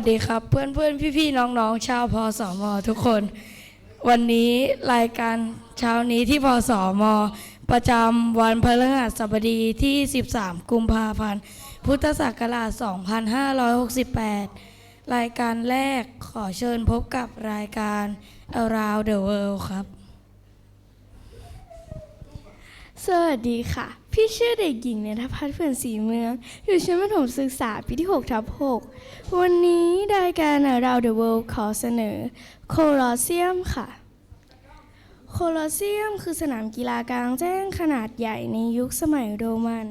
สวัสดีครับ เพื่อนเพื่อนพี่พี่ๆน้องชาวพสมทุกคน วันนี้รายการเช้านี้ที่พสมประจำวันพฤหัสบดีที่ 13 กุมภาพันธ์ พุทธศักราช 2568 รายการแรกขอเชิญพบกับรายการ Around the World ครับ สวัสดีค่ะ พี่ชื่อเด็กหญิงเนธพัฒน์เพื่อนสีเมือง อยู่ชั้นประถมศึกษาปีที่6ทับ6วันนี้รายการเราเดอะเวิลด์ขอเสนอโคลอเซียมค่ะ โคลอเซียมคือสนามกีฬากลางแจ้งขนาดใหญ่ในยุคสมัยโรมัน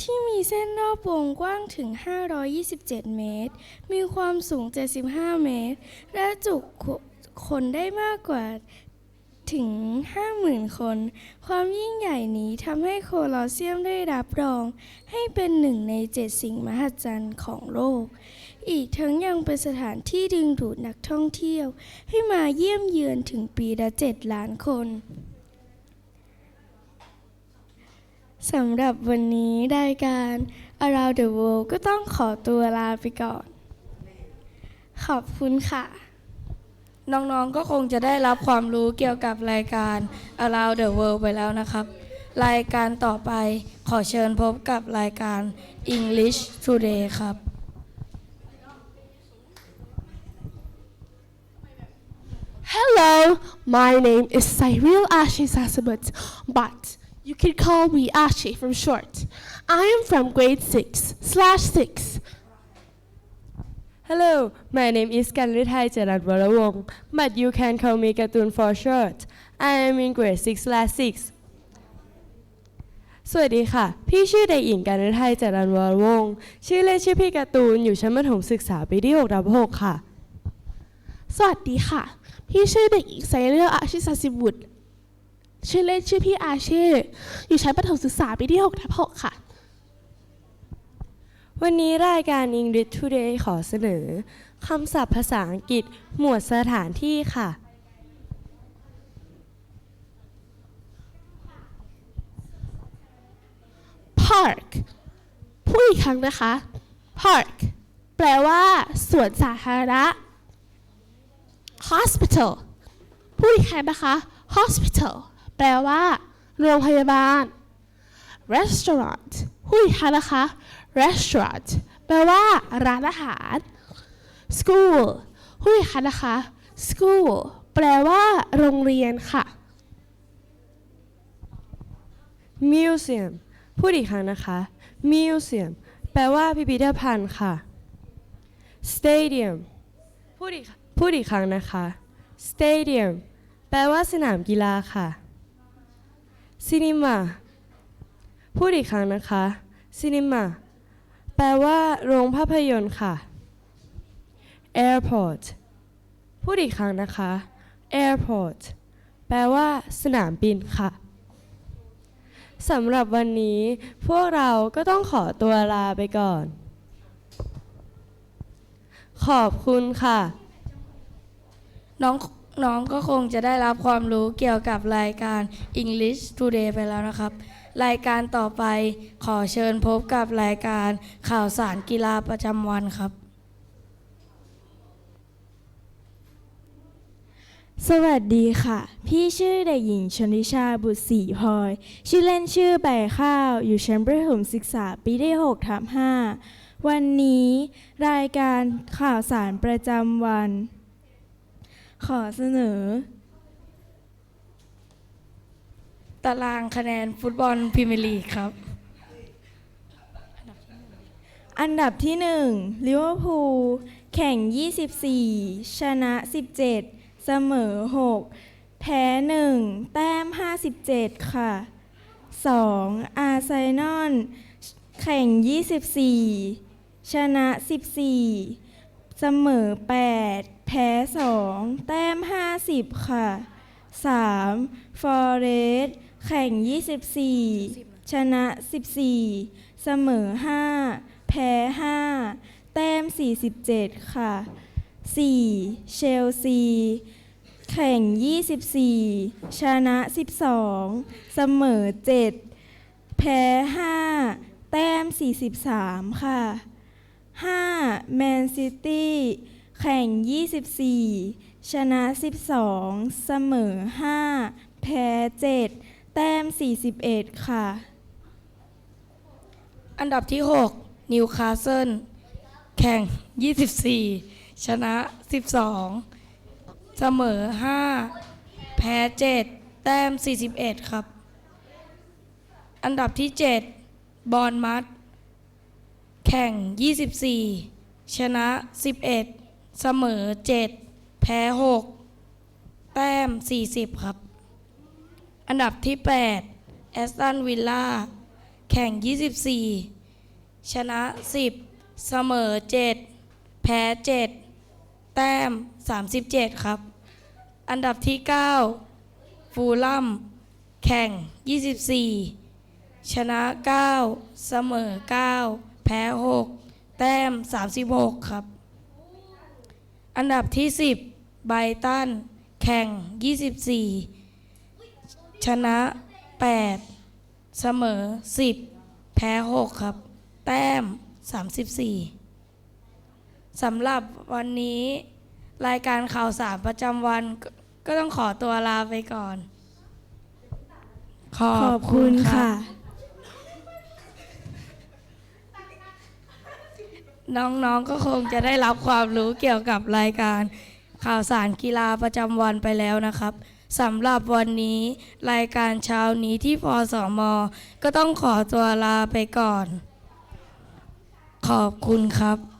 ที่มีเส้นรอบวงกว้างถึง 527 เมตร มีความสูง 75 เมตร และจุคนได้มากกว่า ถึง 50,000 คน ความยิ่งใหญ่นี้ทำให้โคลอเซียมได้รับรอง ให้เป็นหนึ่งในเจ็ดสิ่งมหัศจรรย์ของโลก อีกทั้งยังเป็นสถานที่ดึงดูดนักท่องเที่ยว ให้มาเยี่ยมเยือนถึงปีละ 7 ล้านคนสำหรับวันนี้รายการ Around the World ก็ต้องขอตัวลาไปก่อน ขอบคุณค่ะ น้องๆ ก็คงจะได้รับความรู้เกี่ยวกับรายการ Around the World ไปแล้วนะครับ รายการต่อไปขอเชิญพบกับรายการ English Today ครับ Hello, my name is Cyril Ashe Sasabut, but you can call me Ashe from short. I am from grade 6 slash 6. Hello, my name is Kanritai Jarat Warawong, but you can call me Cartoon for short. I am in grade 6 slash 6. สวัสดีค่ะ พี่ชื่อเด็กหญิงการฤทัยจรันวรวงศ์ชื่อเล่นชื่อพี่การ์ตูน อยู่ชั้นประถมศึกษาปีที่6ทับ6ค่ะ สวัสดีค่ะ พี่ชื่อเด็กหญิงไซเรียลอาชิซาซิบุตรชื่อเล่นชื่อพี่อาเช่อยู่ชั้นประถมศึกษาปีที่6ทับ6ค่ะ วันนี้รายการ English Today ขอเสนอคำศัพท์ภาษาอังกฤษหมวดสถานที่ค่ะ park พูดอีกครั้งนะคะ park แปลว่าสวนสาธารณะ hospital พูดอีกครั้งนะคะ hospital แปลว่า โรงพยาบาล restaurant พูดอีกครั้งนะคะ restaurant แปลว่า ร้านอาหาร school พูดอีกครั้งนะคะ school แปลว่า โรงเรียนค่ะ Museum พูดอีกครั้งนะคะ Museum แปลว่าพิพิธภัณฑ์ค่ะ Stadium พูดอีกพูดอีกครั้งนะคะ Stadium แปลว่าสนามกีฬาค่ะ Cinema พูดอีกครั้งนะคะ Cinema แปลว่า โรงภาพยนตร์ค่ะ Airport พูดอีกครั้งนะคะ Airport แปลว่า สนามบินค่ะสำหรับวันนี้พวกเราก็ต้องขอตัวลาไปก่อน ขอบคุณค่ะ น้องน้องก็คงจะได้รับความรู้เกี่ยวกับรายการ English Today ไปแล้วนะครับ รายการต่อไปขอเชิญพบกับรายการข่าวสารกีฬาประจำวันครับ สวัสดีค่ะ พี่ชื่อเด็กหญิงชนิชาบุตรศรีพลอย ชื่อเล่นชื่อใบข้าว อยู่ชั้นประถมศึกษาปีที่6ทับ5วันนี้ รายการข่าวสารประจำวัน ขอเสนอ ตารางคะแนนฟุตบอลพรีเมียร์ลีกครับ อันดับที่1ลิเวอร์พูลแข่ง 24 ชนะ 17 เสมอ 6 แพ้ 1 แต้ม 57 ค่ะ 2. อาร์ไซนอลแข่ง 24 ชนะ 14 เสมอ 8 แพ้ 2 แต้ม 50 ค่ะ 3. ฟอเรสต์ แข่ง 24 ชนะ 14 เสมอ 5 แพ้ 5 แต้ม 47 ค่ะ 4. เชลซี แข่ง 24 ชนะ 12 เสมอ 7 แพ้ 5 แต้ม 43 ค่ะ 5. แมนซิตี้ แข่ง 24 ชนะ 12 เสมอ 5 แพ้ 7 แต้ม 41 ค่ะ อันดับที่ 6 นิวคาสเซิล แข่ง 24 ชนะ 12 เสมอ 5 แพ้ 7 แต้ม 41 ครับ อันดับที่ 7 บอลมัด แข่ง 24 ชนะ 11 เสมอ 7 แพ้ 6 แต้ม 40 ครับ อันดับที่8แอสตันวิลล่าแข่ง 24 ชนะ 10 เสมอ 7 แพ้ 7 แต้ม 37 ครับ อันดับที่ 9 ฟูลัมแข่ง 24 ชนะ 9 เสมอ 9 แพ้ 6 แต้ม 36 ครับ อันดับที่ 10 ไบตัน แข่ง 24 ชนะ 8 เสมอ 10 แพ้ 6 ครับ แต้ม 34 สำหรับวันนี้รายการข่าวสารประจำวันก็ก็ต้องขอตัวลาไปก่อนขอขอบคุณค่ะ น้องๆ ก็คงจะได้รับความรู้เกี่ยวกับรายการข่าวสารกีฬาประจำวันไปแล้วนะครับ สำหรับวันนี้ รายการเช้านี้ที่พสอมก็ต้องขอตัวลาไปก่อน ขอบคุณครับ